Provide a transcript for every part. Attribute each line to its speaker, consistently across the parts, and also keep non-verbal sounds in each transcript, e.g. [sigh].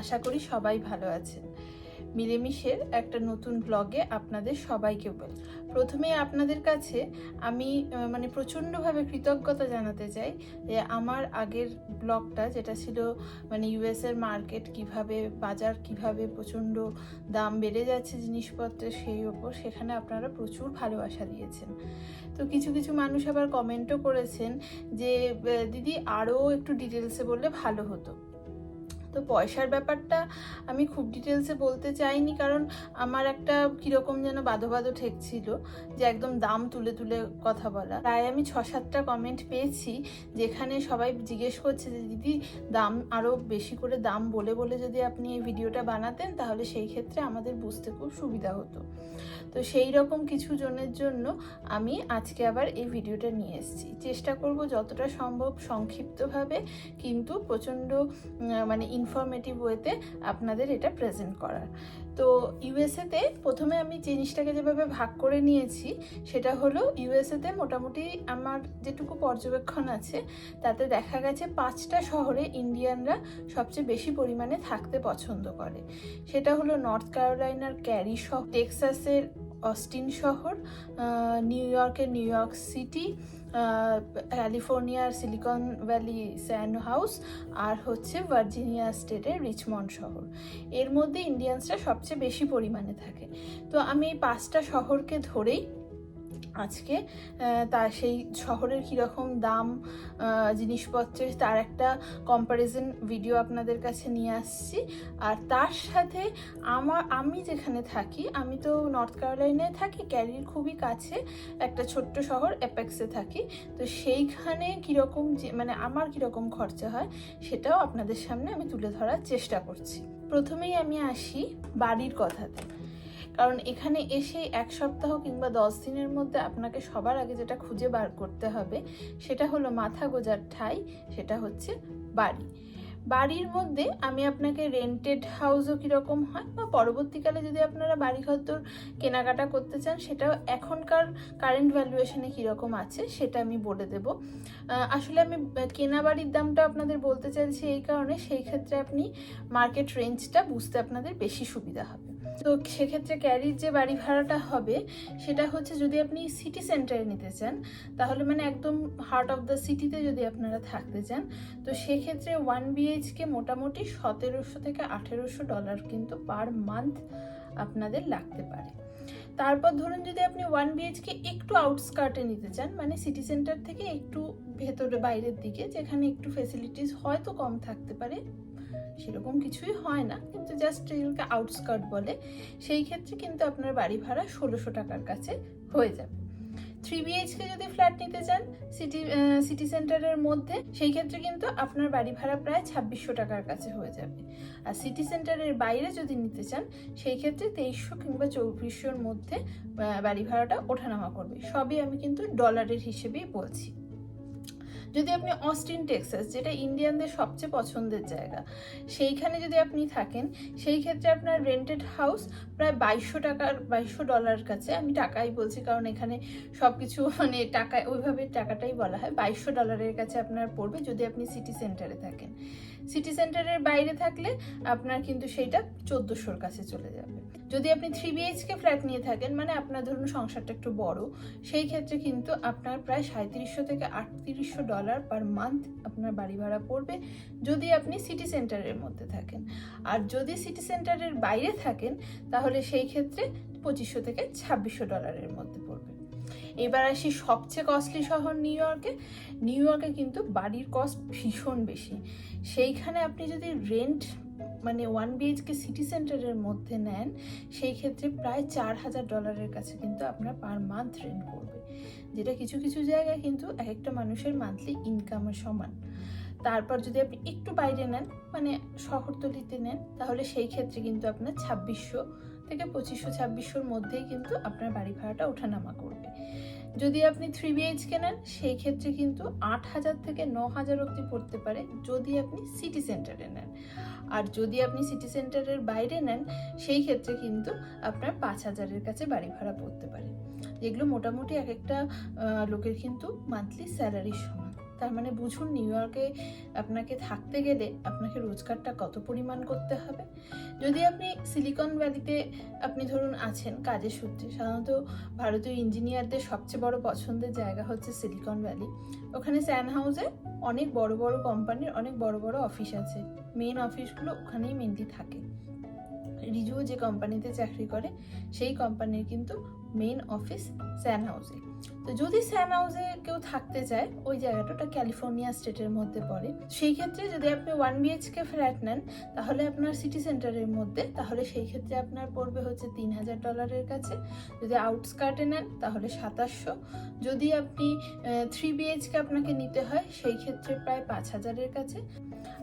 Speaker 1: আশা করি সবাই ভালো আছেন। মিলেমিশের একটা নতুন ব্লগে আপনাদের সবাইকে বল। প্রথমে আপনাদের কাছে আমি মানে প্রচণ্ডভাবে কৃতজ্ঞতা জানাতে চাই যে আমার আগের ব্লগটা যেটা ছিল মানে ইউএস এর মার্কেট কীভাবে, বাজার কীভাবে প্রচণ্ড দাম বেড়ে যাচ্ছে জিনিসপত্রের সেই ওপর, সেখানে আপনারা প্রচুর ভালোবাসা দিয়েছেন। তো কিছু কিছু মানুষ আবার কমেন্টও করেছেন যে দিদি আরও একটু ডিটেলসে বললে ভালো হতো। তো পয়সার ব্যাপারটা আমি খুব ডিটেলসে বলতে চাইনি, কারণ আমার একটা কীরকম যেন বাধো বাধো ঠেকছিল যে একদম দাম তুলে তুলে কথা বলা। তাই আমি ছ সাতটা কমেন্ট পেয়েছি, যেখানে সবাই জিজ্ঞেস করছে যে, দিদি, দাম আরও বেশি করে দাম বলে বলে যদি আপনি এই ভিডিওটা বানাতেন, তাহলে সেই ক্ষেত্রে আমাদের বুঝতে খুব সুবিধা হতো। তো সেই রকম কিছু জনের জন্য আমি আজকে আবার এই ভিডিওটা নিয়ে এসেছি। চেষ্টা করব যতটা সম্ভব সংক্ষিপ্তভাবে, কিন্তু প্রচণ্ড মানে ইনফরমেটিভ ওয়েতে আপনাদের এটা প্রেজেন্ট করার। তো ইউএসএতে প্রথমে আমি জিনিসটাকে যেভাবে ভাগ করে নিয়েছি, সেটা হলো ইউএসএতে মোটামুটি আমার যেটুকু পর্যবেক্ষণ আছে, তাতে দেখা গেছে পাঁচটা শহরে ইন্ডিয়ানরা সবচেয়ে বেশি পরিমাণে থাকতে পছন্দ করে। সেটা হলো নর্থ ক্যারোলাইনার ক্যারি শহর টেক্সাসের অস্টিন শহর নিউ ইয়র্কের নিউ ইয়র্ক সিটি ক্যালিফোর্নিয়ার সিলিকন ভ্যালি স্যান্ড হাউস আর হচ্ছে ভার্জিনিয়া স্টেটের রিচমন্ড শহর। এর মধ্যে ইন্ডিয়ানসরা সবচেয়ে বেশি পরিমাণে থাকে। তো আমি এই পাঁচটা শহরকে ধরেই আজকে তা সেই শহরের কীরকম দাম জিনিসপত্রের তার একটা কম্প্যারিজন ভিডিও আপনাদের কাছে নিয়ে আসছি। আর তার সাথে আমার আমি যেখানে থাকি, আমি তো নর্থ ক্যারোলাইনায় থাকি, ক্যারির খুবই কাছে, একটা ছোট্ট শহর অ্যাপেক্সে থাকি। তো সেইখানে কীরকম যে মানে আমার কীরকম খরচা হয়, সেটাও আপনাদের সামনে আমি তুলে ধরার চেষ্টা করছি। প্রথমেই আমি আসি বাড়ির কথাতে। কারণ এখানে এসে এক সপ্তাহ কিংবা দশ দিনের মধ্যে আপনাকে সবার আগে যেটা খুঁজে বার করতে হবে, সেটা হলো মাথা গোজার ঠাই, সেটা হচ্ছে বাড়ি। বাড়ির মধ্যে আমি আপনাকে রেন্টেড হাউসও কীরকম হয় বা পরবর্তীকালে যদি আপনারা বাড়ি ঘরদোর কেনাকাটা করতে চান, সেটাও এখনকার কারেন্ট ভ্যালুয়েশনে কীরকম আছে, সেটা আমি বলে দেব। আসলে আমি কেনা বাড়ির দামটা আপনাদের বলতে চাইছি এই কারণে, সেই ক্ষেত্রে আপনি মার্কেট রেঞ্জটা বুঝতে আপনাদের বেশি সুবিধা হবে। তো সেক্ষেত্রে ক্যারির যে বাড়ি ভাড়াটা হবে, সেটা হচ্ছে যদি আপনি সিটি সেন্টারে নিতে চান, তাহলে মানে একদম হার্ট অফ দ্য সিটিতে যদি আপনারা থাকতে চান, তো সেক্ষেত্রে ওয়ান বিএইচকে মোটামুটি সতেরোশো থেকে আঠেরোশো ডলার কিন্তু পার মান্থ আপনাদের লাগতে পারে। তারপর ধরুন যদি আপনি ওয়ান বিএইচকে একটু আউটস্কার্টে নিতে চান মানে সিটি সেন্টার থেকে একটু ভেতরে বাইরের দিকে, যেখানে একটু ফেসিলিটিস হয়তো কম থাকতে পারে সেরকম কিছুই হয় না। কিন্তু জাস্ট এগুলোকে আউটস্কার্ট বলে, সেই ক্ষেত্রে কিন্তু আপনার বাড়ি ভাড়া ষোলোশো টাকার কাছে হয়ে যাবে। থ্রি বিএইচকে যদি ফ্ল্যাট নিতে চান সিটি সিটি সেন্টারের মধ্যে, সেই ক্ষেত্রে কিন্তু আপনার বাড়ি ভাড়া প্রায় ছাব্বিশশো টাকার কাছে হয়ে যাবে। আর সিটি সেন্টারের বাইরে যদি নিতে চান, সেই ক্ষেত্রে তেইশশো কিংবা চৌত্রিশশোর মধ্যে বাড়ি ভাড়াটা ওঠানামা করবে। সবই আমি কিন্তু ডলারের হিসেবেই বলছি। যদি আপনি অস্টিন টেক্সাস যেটা ইন্ডিয়ানদের সবচেয়ে পছন্দের জায়গা, সেইখানে যদি আপনি থাকেন, সেই ক্ষেত্রে আপনার রেন্টেড হাউস প্রায় বাইশশো টাকার, বাইশশো ডলার কাছে। আমি টাকাই বলছি, কারণ এখানে সব কিছু [laughs] মানে টাকা, ওইভাবে টাকাটাই বলা হয়। বাইশশো ডলারের কাছে আপনার পড়বে যদি আপনি সিটি সেন্টারে থাকেন। সিটি সেন্টারের বাইরে থাকলে আপনার কিন্তু সেইটা চোদ্দোশোর কাছে চলে যাবে। যদি আপনি থ্রি বিএইচকে ফ্ল্যাট নিয়ে থাকেন মানে আপনার ধরুন সংসারটা একটু বড়, সেই ক্ষেত্রে কিন্তু আপনার প্রায় সাঁত্রিশশো থেকে আটত্রিশশো ডলার পার মান্থ আপনার বাড়ি ভাড়া পড়বে যদি আপনি সিটি সেন্টারের মধ্যে থাকেন। আর যদি সিটি সেন্টারের বাইরে থাকেন, তাহলে সেই ক্ষেত্রে পঁচিশশো থেকে ছাব্বিশশো ডলারের মধ্যে পড়বে। এবার আসি সবচেয়ে কস্টলি শহর নিউ ইয়র্কে নিউ ইয়র্কে কিন্তু বাড়ির কস্ট ভীষণ বেশি। সেইখানে আপনি যদি রেন্ট মানে ওয়ান বিএইচকে সিটি সেন্টারের মধ্যে নেন, সেই ক্ষেত্রে প্রায় চার হাজার ডলারের কাছে কিন্তু আপনার পার মান্থ রেন্ট পড়বে। যেটা কিছু কিছু জায়গায় কিন্তু এক একটা মানুষের মান্থলি ইনকামের সমান। তারপর যদি আপনি একটু বাইরে নেন মানে শহরতলিতে নেন, তাহলে সেই ক্ষেত্রে কিন্তু আপনার ছাব্বিশশো থেকে পঁচিশশো ছাব্বিশশোর মধ্যেই কিন্তু আপনার বাড়ি ভাড়াটা ওঠানামা করবে। যদি আপনি থ্রি বিএইচকে নেন, সেই ক্ষেত্রে কিন্তু আট হাজার থেকে ন হাজার অবধি পড়তে পারে যদি আপনি সিটি সেন্টারে নেন। আর যদি আপনি সিটি সেন্টারের বাইরে নেন, সেই ক্ষেত্রে কিন্তু আপনার পাঁচ হাজারের কাছে বাড়ি ভাড়া পড়তে পারে। যেগুলো মোটামুটি এক একটা লোকের কিন্তু মান্থলি স্যালারির সমান। তার মানে বুঝুন নিউ ইয়র্কে আপনাকে থাকতে গেলে আপনাকে রোজগারটা কত পরিমাণ করতে হবে? যদি আপনি সিলিকন ভ্যালিতে আপনি ধরুন আছেন, কাজের সূত্রে, সাধারণত ভারতীয় ইঞ্জিনিয়ারদের সবচেয়ে বড় পছন্দের জায়গা হচ্ছে সিলিকন ভ্যালি ওখানে স্যান হাউসে অনেক বড় বড় কোম্পানির অনেক বড় বড় অফিস আছে। মেন অফিসগুলো ওখানেই মেনলি থাকে। রিজুও যে কোম্পানিতে চাকরি করে, সেই কোম্পানির কিন্তু মেন অফিস স্যান হাউসে তো যদি স্যান হাউসে কেউ থাকতে চায়, ওই জায়গাটা ওটা ক্যালিফোর্নিয়া স্টেটের মধ্যে পড়ে। সেই ক্ষেত্রে যদি আপনি ওয়ান বিএইচকে ফ্ল্যাট নেন, তাহলে আপনার সিটি সেন্টারের মধ্যে, তাহলে সেই ক্ষেত্রে আপনার পড়বে হচ্ছে তিন হাজার ডলারের কাছে। যদি আউটস্কার্টে নেন, তাহলে সাতাশশো। যদি আপনি থ্রি বিএইচকে আপনাকে নিতে হয়, সেই ক্ষেত্রে প্রায় পাঁচ হাজারের কাছে।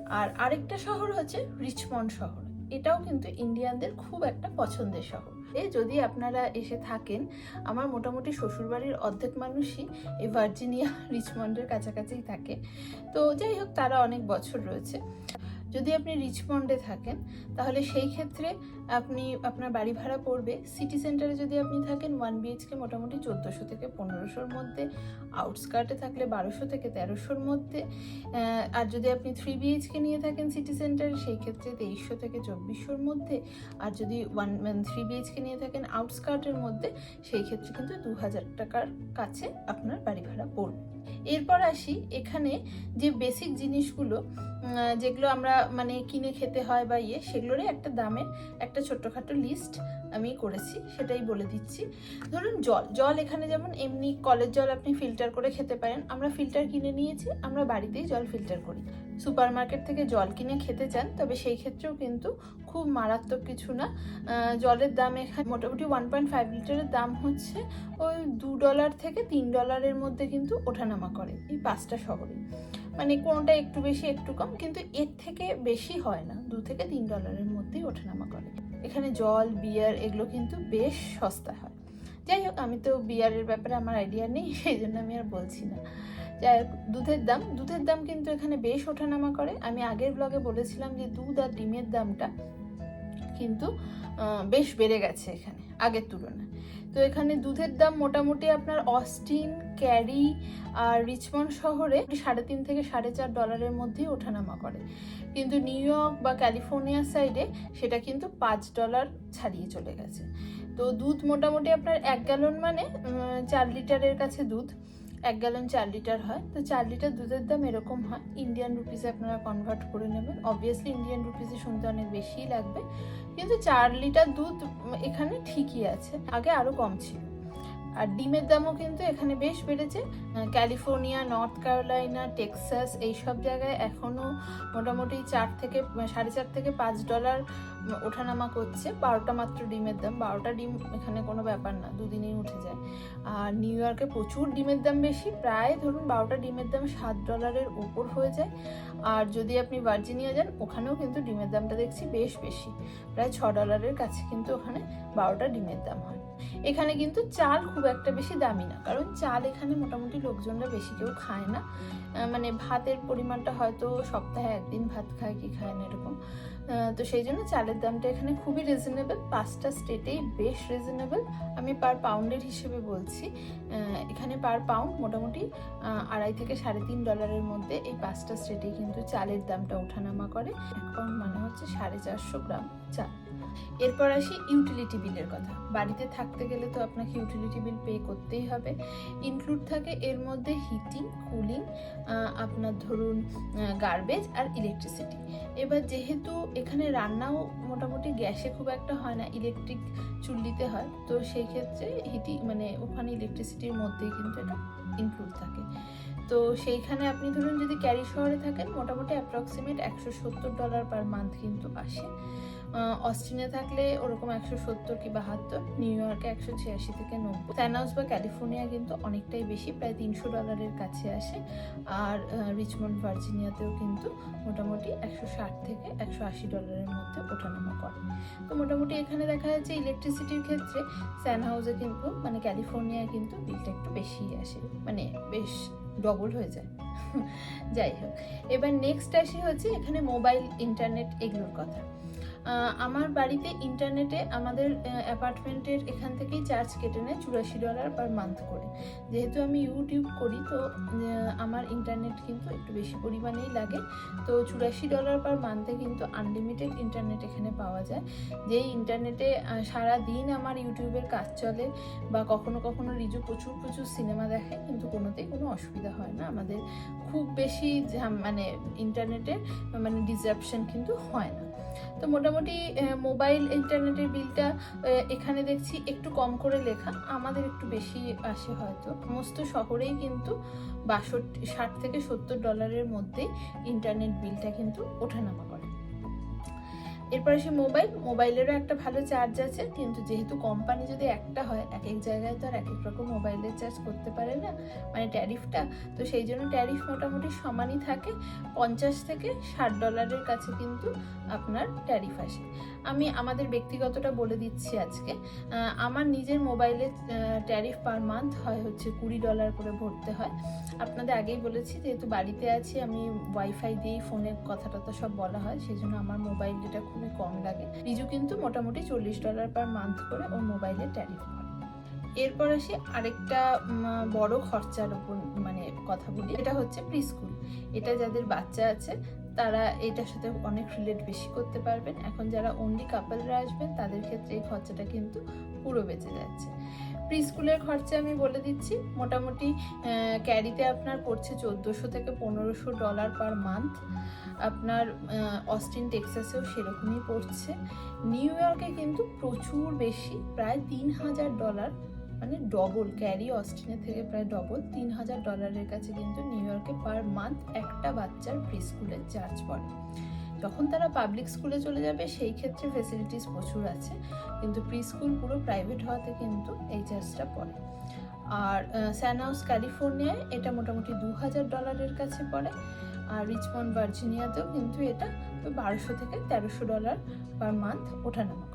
Speaker 1: আর আরেকটা শহর হচ্ছে রিচমন্ড শহর। এটাও কিন্তু ইন্ডিয়ানদের খুব একটা পছন্দের শহর। এ যদি আপনারা এসে থাকেন, আমার মোটামুটি শ্বশুরবাড়ির অর্ধেক মানুষই এই ভার্জিনিয়া [laughs] রিচমন্ডের কাছাকাছি থাকে। তো যাই হোক, তারা অনেক বছর রয়েছে। যদি আপনি রিচমন্ডে থাকেন, তাহলে সেই ক্ষেত্রে আপনি আপনার বাড়ি ভাড়া পড়বে। সিটি সেন্টারে যদি আপনি থাকেন ওয়ান বিএইচকে মোটামুটি চোদ্দোশো থেকে পনেরোশোর মধ্যে। আউটস্কার্টে থাকলে বারোশো থেকে তেরোশোর মধ্যে। আর যদি আপনি থ্রি বিএইচকে নিয়ে থাকেন সিটি সেন্টারে সেই ক্ষেত্রে তেইশশো থেকে চব্বিশশোর মধ্যে। আর যদি ওয়ান থ্রি বিএইচকে নিয়ে থাকেন আউটস্কার্টের মধ্যে, সেই ক্ষেত্রে কিন্তু দু হাজার টাকার কাছে আপনার বাড়ি ভাড়া পড়বে। এরপর আসি এখানে যে বেসিক জিনিসগুলো যেগুলো আমরা মানে কিনে খেতে হয় বা ইয়ে সেগুলোরই একটা দামের একটা ছোট্টখাটো লিস্ট আমি করেছি, সেটাই বলে দিচ্ছি। ধরুন জল জল এখানে যেমন এমনি কলের জল আপনি ফিল্টার করে খেতে পারেন। আমরা ফিল্টার কিনে নিয়েছি, আমরা বাড়িতেই জল ফিল্টার করি। সুপার মার্কেট থেকে জল কিনে খেতে চান, তবে সেই ক্ষেত্রেও কিন্তু খুব মারাত্মক কিছু না। জলের দাম এখানে মোটামুটি ওয়ান পয়েন্ট ফাইভ লিটারের দাম হচ্ছে ওই দু ডলার থেকে তিন ডলারের মধ্যে কিন্তু ওঠানামা করে এই পাঁচটা শহরে। মানে কোনোটা একটু বেশি, একটু কম, কিন্তু এর থেকে বেশি হয় না। দু থেকে তিন ডলারের মধ্যেই ওঠানামা করে। এখানে জল বিয়ার এগুলো কিন্তু বেশ সস্তা হয়। যাই হোক, আমি তো বিয়ারের ব্যাপারে আমার আইডিয়া নেই, সেই জন্য আমি আর বলছি না। যাই হোক, দুধের দাম দুধের দাম কিন্তু এখানে বেশ ওঠানামা করে। আমি আগের ব্লগে বলেছিলাম যে দুধ আর ডিমের দামটা কিন্তু বেশ বেড়ে গেছে এখানে, আগের তুলনায়। তো এখানে দুধের দাম মোটামুটি আপনার অস্টিন, ক্যারি আর রিচমন্ড শহরে সাড়ে তিন থেকে সাড়ে চার ডলারের মধ্যেই ওঠানামা করে। কিন্তু নিউ ইয়র্ক বা ক্যালিফোর্নিয়া সাইডে সেটা কিন্তু পাঁচ ডলার ছাড়িয়ে চলে গেছে। তো দুধ মোটামুটি আপনার এক গ্যালন মানে চার লিটারের কাছে দুধ। এক গ্যালন চার লিটার হয়। তো চার লিটার দুধের দাম এরকম হয়। ইন্ডিয়ান রুপিসে আপনারা কনভার্ট করে নেবেন। অবভিয়াসলি ইন্ডিয়ান রুপিসে শুনতে অনেক বেশিই লাগবে। কিন্তু চার লিটার দুধ এখানে ঠিকই আছে। আগে আরও কম ছিল। আর ডিমের দামও কিন্তু এখানে বেশ বেড়েছে। ক্যালিফোর্নিয়া, নর্থ ক্যারোলাইনা, টেক্সাস এইসব জায়গায় এখনও মোটামুটি চার থেকে, সাড়ে চার থেকে পাঁচ ডলার ওঠানামা করছে। বারোটা মাত্র ডিমের দাম। বারোটা ডিম এখানে কোনো ব্যাপার না, দুদিনেই উঠে যায়। আর নিউ ইয়র্কে প্রচুর ডিমের দাম বেশি, প্রায় ধরুন বারোটা ডিমের দাম সাত ডলারের ওপর হয়ে যায়। আর যদি আপনি ভার্জিনিয়া যান, ওখানেও কিন্তু ডিমের দামটা দেখছি বেশ বেশি। প্রায় ছ ডলারের কাছে কিন্তু ওখানে বারোটা ডিমের দাম হয়। এখানে কিন্তু চাল খুব একটা বেশি দামি না, কারণ চাল এখানে মোটামুটি লোকজনরা বেশি কেউ খায় না। মানে ভাতের পরিমাণটা হয়তো সপ্তাহে একদিন ভাত খায় কি খায় না এরকম। তো সেই জন্য চালের দামটা এখানে খুবই রিজনেবল পাঁচটা স্টেটেই বেশ রিজনেবল আমি পার পাউন্ডের হিসেবে বলছি এখানে পার পাউন্ড মোটামুটি আড়াই থেকে সাড়ে তিন ডলারের মধ্যে এই পাঁচটা স্টেটেই কিন্তু চালের দামটা ওঠানামা করে। এক পাউন্ড মানে হচ্ছে সাড়ে চারশো গ্রাম চাল। এরপর আসি ইউটিলিটি বিলের কথা। বাড়িতে থাকতে গেলে তো আপনাকে ইউটিলিটি বিল পে করতেই হবে। ইনক্লুড থাকে এর মধ্যে হিটিং কুলিং আপনার ধরুন গার্বেজ আর ইলেকট্রিসিটি এবার যেহেতু এখানে রান্নাও মোটামুটি গ্যাসে খুব একটা হয় না ইলেকট্রিক চুল্লিতে হয়, তো সেই ক্ষেত্রে হিটিং মানে ওখানে ইলেকট্রিসিটির মধ্যেই কিন্তু এটা ইনক্লুড থাকে। তো সেইখানে আপনি ধরুন যদি ক্যারি শহরে থাকেন, মোটামুটি অ্যাপ্রক্সিমেট একশো সত্তর ডলার পার মান্থ কিন্তু আসে। অস্টিনে থাকলে ওরকম একশো সত্তর কি বাহাত্তর নিউ ইয়র্কে একশো ছিয়াশি থেকে নব্বই। স্যানাউস বা ক্যালিফোর্নিয়া কিন্তু অনেকটাই বেশি, প্রায় তিনশো ডলারের কাছে আসে। আর রিচমন্ড ভার্জিনিয়াতেও কিন্তু মোটামুটি একশো ষাট থেকে একশো আশি ডলারের মধ্যে ওঠানামা করে। তো মোটামুটি এখানে দেখা যাচ্ছে ইলেকট্রিসিটির ক্ষেত্রে স্যান হাউসে কিন্তু মানে ক্যালিফোর্নিয়ায় কিন্তু বিলটা একটু বেশিই আসে মানে বেশ ডবল হয়ে যায়। [laughs] যাই হোক, এবার নেক্সট আসি হচ্ছে এখানে মোবাইল ইন্টারনেট এগুলোর কথা। আমার বাড়িতে ইন্টারনেটে আমাদের অ্যাপার্টমেন্টের এখান থেকেই চার্জ কেটে নেয় চুরাশি ডলার পার মান্থ করে। যেহেতু আমি ইউটিউব করি, তো আমার ইন্টারনেট কিন্তু একটু বেশি পরিমাণেই লাগে। তো চুরাশি ডলার পার মান্থে কিন্তু আনলিমিটেড ইন্টারনেট এখানে পাওয়া যায়। যেই ইন্টারনেটে সারা দিন আমার ইউটিউবের কাজ চলে বা কখনো কখনো রিজু প্রচুর প্রচুর সিনেমা দেখে, কিন্তু কোনোতেই কোনো অসুবিধা হয় না। আমাদের খুব বেশি মানে ইন্টারনেটের মানে ডিসরাপশন কিন্তু হয় না। তো মোটামুটি মোবাইল, ইন্টারনেটের বিলটা এখানে দেখছি একটু কম করে লেখা, আমাদের একটু বেশি আসে হয়তো। সমস্ত শহরেই কিন্তু বাষট্টি, ষাট থেকে সত্তর ডলারের মধ্যে ইন্টারনেট বিলটা কিন্তু ওঠানামা করে। এরপর সে মোবাইল, মোবাইলেরও একটা ভালো চার্জ আছে, কিন্তু যেহেতু কোম্পানি যদি একটা হয়, এক এক জায়গায় তো আর এক এক রকম মোবাইলের চার্জ করতে পারে না মানে ট্যারিফটা তো সেই জন্য ট্যারিফ মোটামুটি সমানই থাকে। পঞ্চাশ থেকে ষাট ডলারের কাছে কিন্তু আপনার ট্যারিফ আসে। আমি আমাদের ব্যক্তিগতটা বলে দিচ্ছি আজকে। আমার নিজের মোবাইলের ট্যারিফ পার মান্থ হয় হচ্ছে কুড়ি ডলার করে ভরতে হয়। আপনাদের আগেই বলেছি, যেহেতু বাড়িতে আছি, আমি ওয়াইফাই দিয়েই ফোনের কথা টথা সব বলা হয় সেই জন্য আমার মোবাইল ডেটা খুবই কম লাগে। রিজু কিন্তু মোটামুটি চল্লিশ ডলার পার মান্থ করে ওর মোবাইলের ট্যারিফ করে। এরপর আসি আরেকটা বড় খরচার ওপর মানে কথা বলি। এটা হচ্ছে প্রি স্কুল এটা যাদের বাচ্চা আছে তারা এটার সাথে অনেক রিলেট বেশি করতে পারবেন। এখন যারা অনলি কাপলরা আসবেন, তাদের ক্ষেত্রে এই খরচাটা কিন্তু পুরো বেঁচে যাচ্ছে। প্রি স্কুলের খরচা আমি বলে দিচ্ছি, মোটামুটি ক্যারিতে আপনার পড়ছে চোদ্দোশো থেকে পনেরোশো ডলার পার মান্থ আপনার অস্টিন টেক্সাসেও সেরকমই পড়ছে। নিউ ইয়র্কে কিন্তু প্রচুর বেশি, প্রায় তিন হাজার ডলার মানে ডবল ক্যারি অস্টিনের থেকে প্রায় ডবল তিন হাজার ডলারের কাছে কিন্তু নিউ ইয়র্কে পার মান্থ একটা বাচ্চার প্রি স্কুলের চার্জ পড়ে। যখন তারা পাবলিক স্কুলে চলে যাবে, সেই ক্ষেত্রে ফেসিলিটিস প্রচুর আছে, কিন্তু প্রি স্কুল পুরো প্রাইভেট হওয়াতে কিন্তু এই চার্জটা পড়ে। আর স্যান হাউস ক্যালিফোর্নিয়ায় এটা মোটামুটি দু হাজার ডলারের কাছে পড়ে, আর রিচমন্ড ভার্জিনিয়াতেও কিন্তু এটা বারোশো থেকে তেরোশো ডলার পার মান্থ ওঠানামা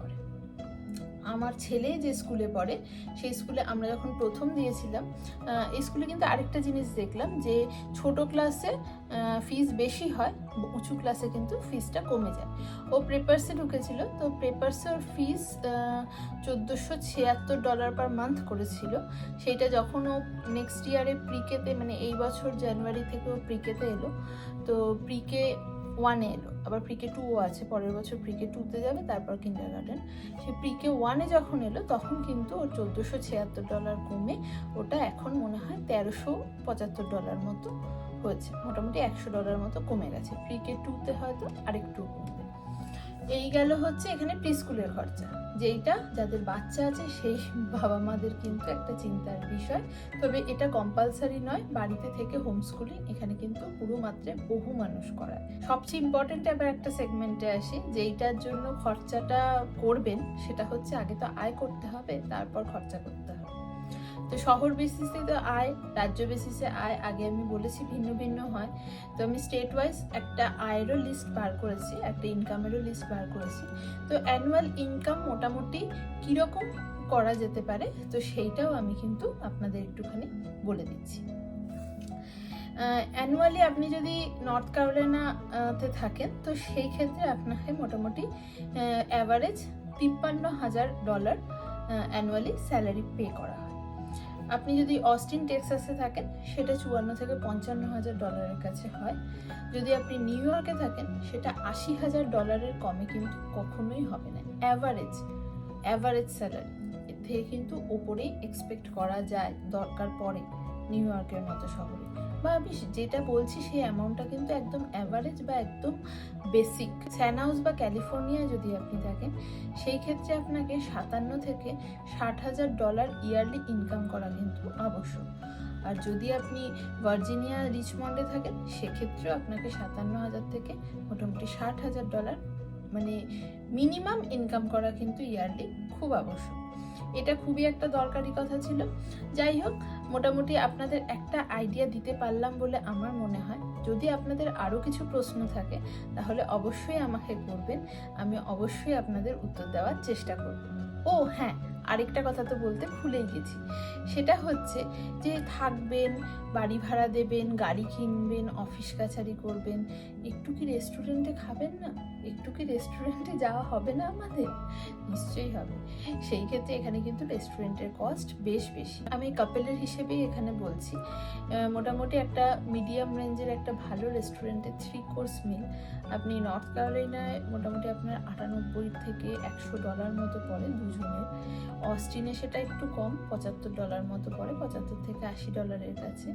Speaker 1: আমার ছেলে যে স্কুলে পড়ে, সেই স্কুলে আমরা যখন প্রথম দিয়েছিলাম এই স্কুলে কিন্তু আরেকটা জিনিস দেখলাম যে ছোট ক্লাসে ফিস বেশি হয়, উঁচু ক্লাসে কিন্তু ফিসটা কমে যায়। ও প্রেপার্সে ঢুকেছিল, তো প্রেপার্সের ফিস চোদ্দোশো ছিয়াত্তর ডলার পার মান্থ করেছিল। সেইটা যখন ও নেক্সট ইয়ারে প্রিকেতে মানে এই বছর জানুয়ারি থেকে ও প্রিকেতে এলো, তো প্রিকে ওয়ানে এলো। আবার প্রিকে টুও আছে, পরের বছর প্রিকে টুতে যাবে, তারপর কিন্ডার গার্ডেন সে প্রিকে ওয়ানে যখন এলো, তখন কিন্তু ওর চোদ্দোশো ছিয়াত্তর ডলার কমে ওটা এখন মনে হয় তেরোশো পঁচাত্তর ডলার মতো হয়েছে। মোটামুটি একশো ডলার মতো কমে গেছে। প্রিকে টুতে হয়তো আরেকটু কমবে। এই গেল হচ্ছে এখানে প্রি স্কুলের খরচা, যেইটা যাদের বাচ্চা আছে সেই বাবা মাদের কিন্তু একটা চিন্তার বিষয়। তবে এটা কম্পালসারি নয়, বাড়িতে থেকে হোম স্কুলিং এখানে কিন্তু পুরো মাত্রায় বহু মানুষ করায়। সবচেয়ে ইম্পর্টেন্ট আবার একটা সেগমেন্টে আসি, যেইটার জন্য খরচাটা করবেন, সেটা হচ্ছে আগে তো আয় করতে হবে, তারপর খরচা করতে হবে। তো শহর বেসিসে তো আয়, রাজ্য বেসিসে আয়, আগে আমি বলেছি ভিন্ন ভিন্ন হয়। তো আমি স্টেট ওয়াইজ একটা আয়েরও লিস্ট বার করেছি, একটা ইনকামেরও লিস্ট বার করেছি। তো অ্যানুয়াল ইনকাম মোটামুটি কীরকম করা যেতে পারে? তো সেইটাও আমি কিন্তু আপনাদের একটুখানি বলে দিচ্ছি। অ্যানুয়ালি আপনি যদি নর্থ ক্যারোলাইনাতে থাকেন, তো সেই ক্ষেত্রে আপনাকে মোটামুটি অ্যাভারেজ তিপ্পান্ন হাজার ডলার অ্যানুয়ালি স্যালারি পে করা হয়। আপনি যদি অস্টিন, টেক্সাসে থাকেন, সেটা চুয়ান্ন থেকে পঞ্চান্ন হাজার ডলারের কাছে হয়। যদি আপনি নিউ ইয়র্কে থাকেন, সেটা আশি হাজার ডলারের কমে কিন্তু কখনোই হবে না। অ্যাভারেজ অ্যাভারেজ স্যালারি থেকে কিন্তু ওপরেই এক্সপেক্ট করা যায় দরকার পড়ে নিউ ইয়র্কের মতো শহরে। বা আমি যেটা বলছি সেই অ্যামাউন্টটা কিন্তু একদম অ্যাভারেজ বা একদম বেসিক স্যান হাউস বা ক্যালিফোর্নিয়া যদি আপনি থাকেন, সেই ক্ষেত্রে আপনাকে সাতান্ন থেকে ষাট হাজার ডলার ইয়ারলি ইনকাম করা কিন্তু আবশ্যক। আর যদি আপনি ভার্জিনিয়া রিচমন্ডে থাকেন, সেক্ষেত্রেও আপনাকে সাতান্ন হাজার থেকে মোটামুটি ষাট হাজার ডলার মানে মিনিমাম ইনকাম করা কিন্তু ইয়ারলি খুব আবশ্যক। এটা খুবই একটা দরকারি কথা ছিল। যাই হোক, মোটামুটি আপনাদের একটা আইডিয়া দিতে পারলাম বলে আমার মনে হয়। যদি আপনাদের আরও কিছু প্রশ্ন থাকে, তাহলে অবশ্যই আমাকে করবেন। আমি অবশ্যই আপনাদের উত্তর দেওয়ার চেষ্টা করব। ও হ্যাঁ আরেকটা কথা তো বলতে ভুলেই গেছি। সেটা হচ্ছে যে থাকবেন, বাড়ি ভাড়া দেবেন, গাড়ি কিনবেন অফিস কাছারি করবেন, একটু কি রেস্টুরেন্টে খাবেন না? একটু কি রেস্টুরেন্টে যাওয়া হবে না আমাদের? নিশ্চয়ই হবে। সেই ক্ষেত্রে এখানে কিন্তু রেস্টুরেন্টের কস্ট বেশ বেশি। আমি কাপেলের হিসেবেই এখানে বলছি মোটামুটি একটা মিডিয়াম রেঞ্জের একটা ভালো রেস্টুরেন্টে থ্রি কোর্স মিল আপনি নর্থ ক্যারোলিনায় মোটামুটি আপনার আটানব্বই থেকে একশো ডলার মতো পড়ে দুজনের। অস্টিনে সেটা একটু কম, পঁচাত্তর ডলার মতো পড়ে, পঁচাত্তর থেকে আশি ডলারের কাছে।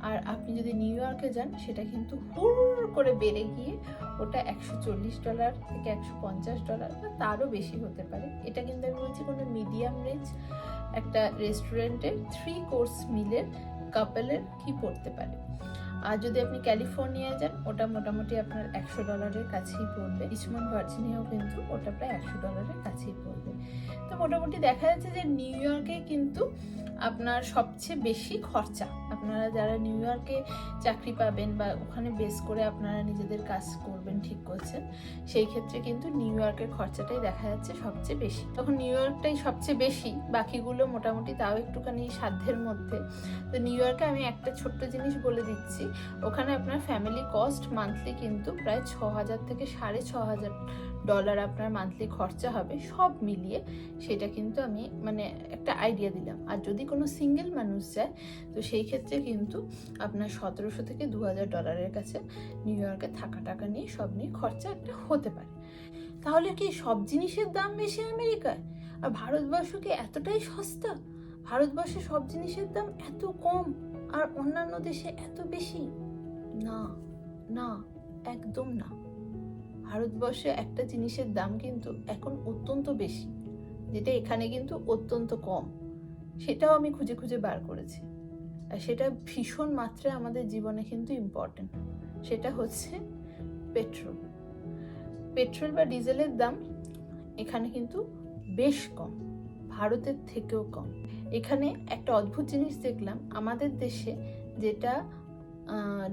Speaker 1: আর আপনি যদি নিউ ইয়র্কে যান, সেটা কিন্তু হুড় করে বেড়ে গিয়ে ওটা একশো চল্লিশ ডলার থেকে একশো পঞ্চাশ ডলার বা তারও বেশি হতে পারে। এটা কিন্তু আমি বলছি কোনো মিডিয়াম রেঞ্জ একটা রেস্টুরেন্টের থ্রি কোর্স মিলের কাপেলের কি পড়তে পারে। আর যদি আপনি ক্যালিফোর্নিয়া যান, ওটা মোটামুটি আপনার একশো ডলারের কাছেই পড়বে। রিচমন্ড ভার্জিনিয়াও কিন্তু ওটা প্রায় একশো ডলারের কাছেই পড়বে। তো মোটামুটি দেখা যাচ্ছে যে নিউ ইয়র্কে কিন্তু আপনার সবচেয়ে বেশি খরচা। আপনারা যারা নিউ ইয়র্কে চাকরি পাবেন বা ওখানে বেস করে আপনারা নিজেদের কাজ করবেন, ঠিক করছেন, সেই ক্ষেত্রে কিন্তু নিউ ইয়র্কের খরচাটাই দেখা যাচ্ছে সবচেয়ে বেশি। তখন নিউ ইয়র্কটাই সবচেয়ে বেশি, বাকিগুলো মোটামুটি তাও একটুখানি সাধ্যের মধ্যে। তো নিউ ইয়র্কে আমি একটা ছোট্ট জিনিস বলে দিচ্ছি, ওখানে আপনার ফ্যামিলি কস্ট মান্থলি কিন্তু প্রায় ছ হাজার থেকে সাড়ে ছ হাজার ডলার আপনার মান্থলি খরচা হবে, সব মিলিয়ে সেটা কিন্তু আমি মানে একটা আইডিয়া দিলাম। আর যদি কোনো সিঙ্গেল মানুষ যায়, তো সেই ক্ষেত্রে কিন্তু আপনার সতেরোশো থেকে দু হাজার ডলারের কাছে নিউ ইয়র্কে থাকা টাকা নিয়ে সব নিয়ে খরচা একটা হতে পারে। তাহলে কি সব জিনিসের দাম বেশি আমেরিকায়? আর ভারতবর্ষ কি এতটাই সস্তা? ভারতবর্ষে সব জিনিসের দাম এত কম আর অন্যান্য দেশে এত বেশি? না না, একদম না। ভারতবর্ষে একটা জিনিসের দাম কিন্তু এখন অত্যন্ত বেশি, যেটা এখানে কিন্তু অত্যন্ত কম। সেটাও আমি খুঁজে খুঁজে বার করেছি। আর সেটা ভীষণ মাত্রায় আমাদের জীবনে কিন্তু ইম্পর্টেন্ট সেটা হচ্ছে পেট্রোল। পেট্রোল বা ডিজেলের দাম এখানে কিন্তু বেশ কম, ভারতের থেকেও কম। এখানে একটা অদ্ভুত জিনিস দেখলাম, আমাদের দেশে যেটা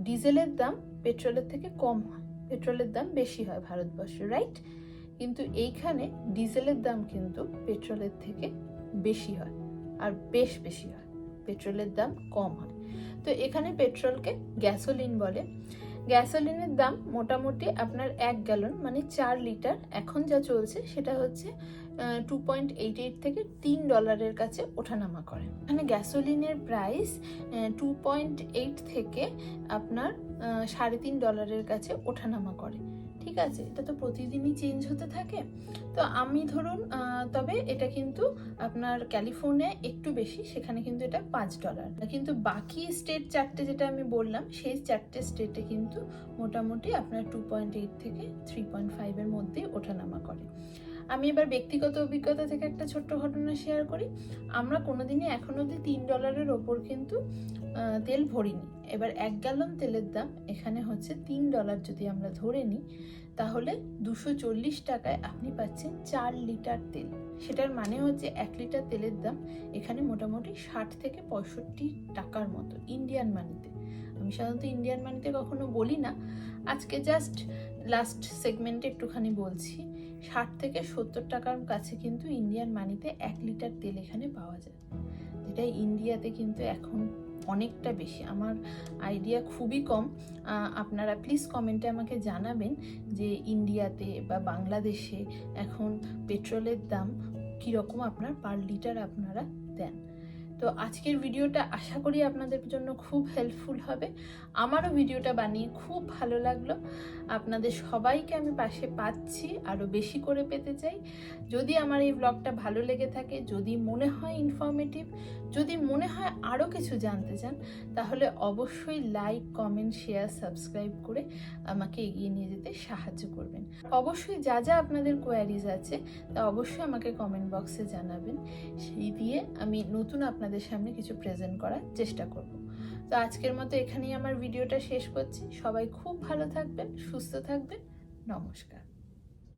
Speaker 1: ডিজেলের দাম পেট্রোলের থেকে কম হয়। পেট্রোলের দাম বেশি হয় ভারতবর্ষে রাইট কিন্তু এইখানে ডিজেলের দাম কিন্তু পেট্রোলের থেকে বেশি হয়, আর বেশ বেশি হয়, পেট্রোলের দাম কম হয়। তো এখানে পেট্রোলকে গ্যাসোলিন বলে। গ্যাসোলিনের দাম মোটামুটি আপনার এক গ্যালন মানে চার লিটার এখন যা চলছে সেটা হচ্ছে টু পয়েন্ট এইট এইট থেকে তিন ডলারের কাছে ওঠানামা করে। এখানে গ্যাসোলিনের প্রাইস টু পয়েন্ট এইট থেকে আপনার সাড়ে তিন ডলারের কাছে ওঠানামা করে। ঠিক আছে? এটা তো প্রতিদিনই চেঞ্জ হতে থাকে। তো আমি ধরুন তবে এটা কিন্তু আপনার ক্যালিফোর্নিয়া একটু বেশি, সেখানে কিন্তু এটা পাঁচ ডলার। কিন্তু বাকি স্টেট চারটে যেটা আমি বললাম, সেই চারটে স্টেটে কিন্তু মোটামুটি আপনার টু পয়েন্ট এইট থেকে থ্রি পয়েন্ট ফাইভের মধ্যেই ওঠানামা করে। আমি এবার ব্যক্তিগত অভিজ্ঞতা থেকে একটা ছোট্ট ঘটনা শেয়ার করি। আমরা কোনোদিনই এখন অবধি তিন ডলারের ওপর কিন্তু তেল ভরিনি। এবার এক গ্যালন তেলের দাম এখানে হচ্ছে তিন ডলার যদি আমরা ধরে নিই, তাহলে দুশো চল্লিশ টাকায় আপনি পাচ্ছেন চার লিটার তেল। সেটার মানে হচ্ছে এক লিটার তেলের দাম এখানে মোটামুটি ষাট থেকে পঁয়ষট্টি টাকার মতো ইন্ডিয়ান মানিতে আমি সাধারণত ইন্ডিয়ান মানিতে কখনো বলি না। আজকে জাস্ট লাস্ট সেগমেন্টে একটুখানি বলছি। ষাট থেকে সত্তর টাকার কাছে কিন্তু ইন্ডিয়ান মানিতে এক লিটার তেল এখানে পাওয়া যায়। যেটা ইন্ডিয়াতে কিন্তু এখন অনেকটা বেশি। আমার আইডিয়া খুবই কম। আপনারা প্লিজ কমেন্টে আমাকে জানাবেন যে ইন্ডিয়াতে বা বাংলাদেশে এখন পেট্রোলের দাম কীরকম আপনার পার লিটার আপনারা দেন। তো আজকের ভিডিওটা আশা করি আপনাদের জন্য খুব হেল্পফুল হবে। আমারও ভিডিওটা বানিয়ে খুব ভালো লাগল। আপনাদের সবাইকে আমি পাশে পাচ্ছি, আরও বেশি করে পেতে চাই। যদি আমার এই ব্লগটা ভালো লেগে থাকে, যদি মনে হয় ইনফরমেটিভ যদি মনে হয় আরও কিছু জানতে চান, তাহলে অবশ্যই লাইক কমেন্ট শেয়ার সাবস্ক্রাইব করে আমাকে এগিয়ে নিয়ে যেতে সাহায্য করবেন। অবশ্যই যা যা আপনাদের কোয়ারিজ আছে, তা অবশ্যই আমাকে কমেন্ট বক্সে জানাবেন। সেই দিয়ে আমি নতুন আপনাদের সামনে কিছু প্রেজেন্ট করার চেষ্টা করব। তো আজকের মতো এখানেই আমার ভিডিওটা শেষ করছি। সবাই খুব ভালো থাকবেন, সুস্থ থাকবেন। নমস্কার।